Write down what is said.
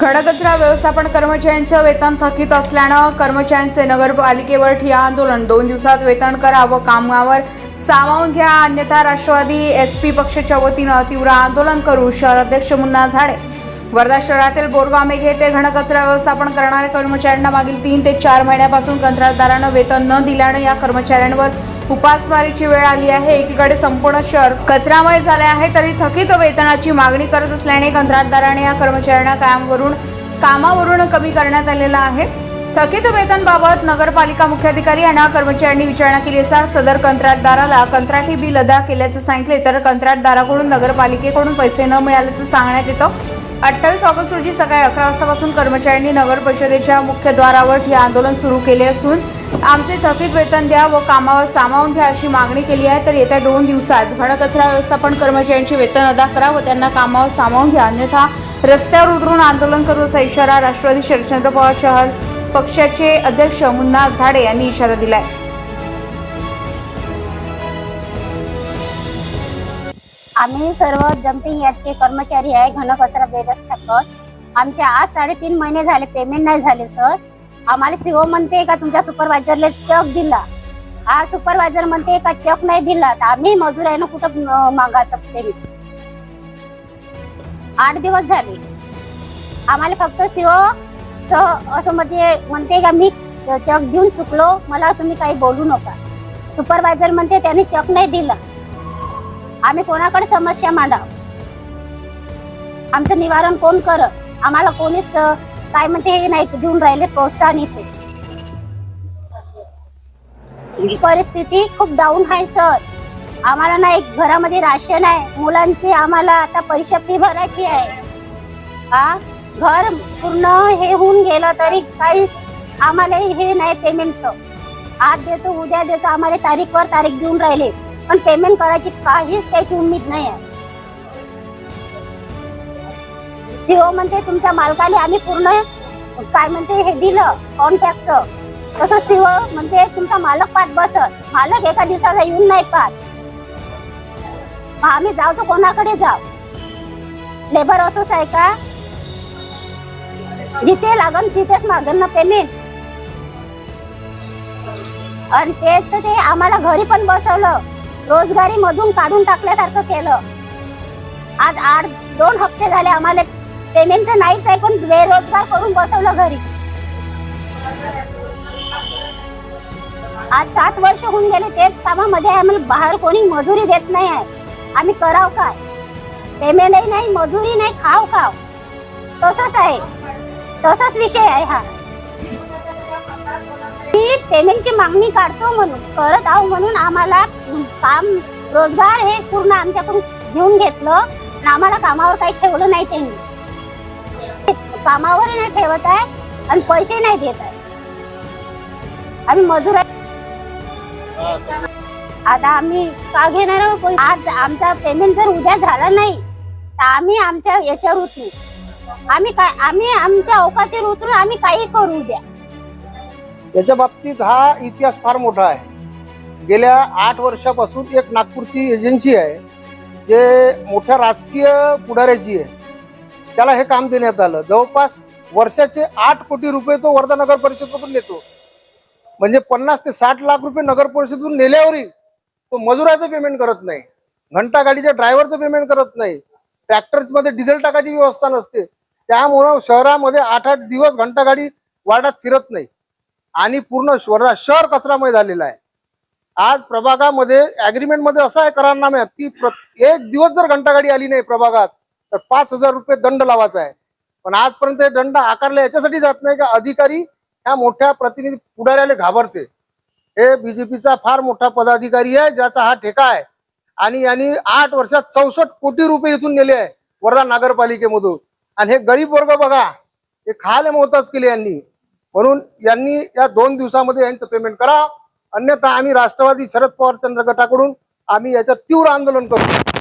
घनकचरा व्यवस्थापन कर्मचाऱ्यांचं वेतन थकीत असल्यानं कर्मचाऱ्यांचे नगरपालिकेवर ठिया आंदोलन. दोन दिवसात वेतन करा व कामावर सामावून घ्या अन्यथा राष्ट्रवादी एस पी पक्षाच्या वतीनं तीव्र आंदोलन करू शहर अध्यक्ष मुन्ना झाडे. वर्धा शहरातील बोरगाव मेघे येथे घनकचरा व्यवस्थापन करणाऱ्या कर्मचाऱ्यांना मागील तीन ते चार महिन्यापासून कंत्राटदारानं वेतन न दिल्यानं या कर्मचाऱ्यांवर उपासमारीची वेळ आली आहे. एकीकडे संपूर्ण शहर कचरामय झाले आहे तरी थकीत वेतनाची मागणी करत असल्याने कंत्राटदाराने या कर्मचाऱ्यांना कामावरून कामावरून कमी करण्यात आलेला आहे. थकीत वेतनबाबत नगरपालिका मुख्याधिकारी यांना कर्मचाऱ्यांनी विचारणा केली असता सदर कंत्राटदाराला कंत्राटी बिल अदा केल्याचं सांगितले तर कंत्राटदाराकडून नगरपालिकेकडून पैसे न मिळाल्याचं सांगण्यात येतं. अठ्ठावीस ऑगस्ट रोजी सकाळी अकरा वाजतापासून कर्मचाऱ्यांनी नगर परिषदेच्या मुख्यद्वारावर हे आंदोलन सुरू केले असून आमचे थकीत वेतन द्या व कामावर सामावून घ्या अशी मागणी केली आहे. तर येत्या दोन दिवसात घनकचरा व्यवस्थापन कर्मचाऱ्यांचे वेतन अदा करा व त्यांना कामावर सामावून घ्या. अन्यथा रस्त्यावर उतरून आंदोलन करू असा इशारा राष्ट्रवादी शरदचंद्र पवार शहर पक्षाचे अध्यक्ष मुन्ना झाडे यांनी इशारा दिलाय. आम्ही सर्व जम्पिंग यार्डचे कर्मचारी आहे घनकचरा व्यवस्थापक. आमचे आज साडेतीन महिने झाले पेमेंट नाही झाले सर आम्हाला सीओ हो म्हणते का तुमच्या सुपरवायझरला चक दिला. हा सुपरवायझर म्हणते का चेक नाही दिला. तर आम्ही मजूर आहे ना कुठं मागायचं तरी आठ दिवस झाले. आम्हाला फक्त सीओ स असं म्हणजे म्हणते का मी चेक देऊन चुकलो. मला तुम्ही काही बोलू नका. सुपरवायझर म्हणते त्यांनी चेक नाही दिला. आम्ही कोणाकडे समस्या मांडाव? आमचं निवारण कोण करत आम्हाला कोणीच काय म्हणते हे नाही देऊन राहिले प्रोत्साहन इथे. परिस्थिती खूप डाऊन आहे सर आम्हाला ना एक घरामध्ये राशन आहे. मुलांची आम्हाला आता परीक्षा फी भरायची आहे. हा? घर पूर्ण हे होऊन गेलं तरी काहीच आम्हाला हे नाही पेमेंटचं आज देतो उद्या देतो आम्हाला तारीखवर तारीख देऊन राहिले. पण पेमेंट करायची काहीच त्याची उमेद नाही आहे. सीओ म्हणते तुमच्या मालकाने आम्ही पूर्ण काय म्हणते हे दिलं कॉन्टॅक्टचं तसं सीओ म्हणते तुमचा मालक पाठ बसत मालक एका दिवसाचा येऊन नाही पाठ मग आम्ही जाऊ तर कोणाकडे जाऊ? लेबर असंच आहे का? जिथे लागन तिथेच मागन ना पेमेंट आणि ते तर ते आम्हाला घरी पण बसवलं. रोजगारी मधून काढून टाकल्यासारखं केलं. आज आठ दोन हप्ते झाले आम्हाला पेमेंट तर नाहीच आहे पण बेरोजगार करून बसवलं घरी. आज सात वर्ष होऊन गेले तेच कामामध्ये आम्हाला बाहेर कोणी मजुरी देत नाही आहे. आम्ही कराव काय? पेमेंटही नाही मजुरी नाही खाव खाव. तसंच आहे. तसाच विषय आहे हा. मी पेमेंटची मागणी काढतो म्हणून करत आहो म्हणून आम्हाला काम रोजगार हे पूर्ण आमच्याकडून घेऊन घेतलं. आणि आम्हाला कामावर काही ठेवलं नाही त्यांनी. कामावर नाही ठेवत आहे आणि पैसे नाही देत आहे. आम्ही मजूर आता आम्ही का घेणार आहोत? आज आमचा पेमेंट जर उद्या झाला नाही तर आम्ही आमच्या याच्यावर उतरू. आम्ही काय आम्ही आमच्या अवकातीवर उतरून आम्ही काही करू उद्या. याच्या बाबतीत हा इतिहास फार मोठा आहे. गेल्या आठ वर्षापासून एक नागपूरची एजन्सी आहे जे मोठ्या राजकीय पुढाऱ्याची आहे. त्याला हे काम देण्यात आलं. जवळपास वर्षाचे आठ कोटी रुपये तो वर्धा नगर परिषदमधून नेतो. म्हणजे पन्नास ते साठ लाख रुपये नगर परिषदेतून नेल्यावरही तो मजुराचं पेमेंट करत नाही. घंटा गाडीच्या ड्रायव्हरचं पेमेंट करत नाही. ट्रॅक्टर्समध्ये डिझेल टाकायची व्यवस्था नसते. त्यामुळं शहरामध्ये आठ आठ दिवस घंटा गाडी वार्डात फिरत नाही. आणि पूर्ण वर्धा शहर कचरामय झालेला आहे. आज प्रभागामध्ये अग्रीमेंटमध्ये असं आहे करारनाम्यात की प्र- एक दिवस जर घंटागाडी आली नाही प्रभागात तर पाच हजार रुपये दंड लावायचा आहे. पण आजपर्यंत हे दंड आकारले याच्यासाठी जात नाही का? अधिकारी ह्या मोठ्या प्रतिनिधी पुढाऱ्याला घाबरते. हे बीजेपीचा फार मोठा पदाधिकारी आहे ज्याचा हा ठेका आहे. आणि यांनी आठ वर्षात चौसष्ट कोटी रुपये इथून नेले आहे वर्धा नगरपालिकेमधून. आणि हे गरीब वर्ग बघा हे खायला मोहताज केले यांनी. म्हणून यांनी या दोन दिवसामध्ये यांचं पेमेंट करा. अन्यथा आम्ही राष्ट्रवादी शरद पवार चंद्र गटाकडून आम्ही याच्यात तीव्र आंदोलन करू.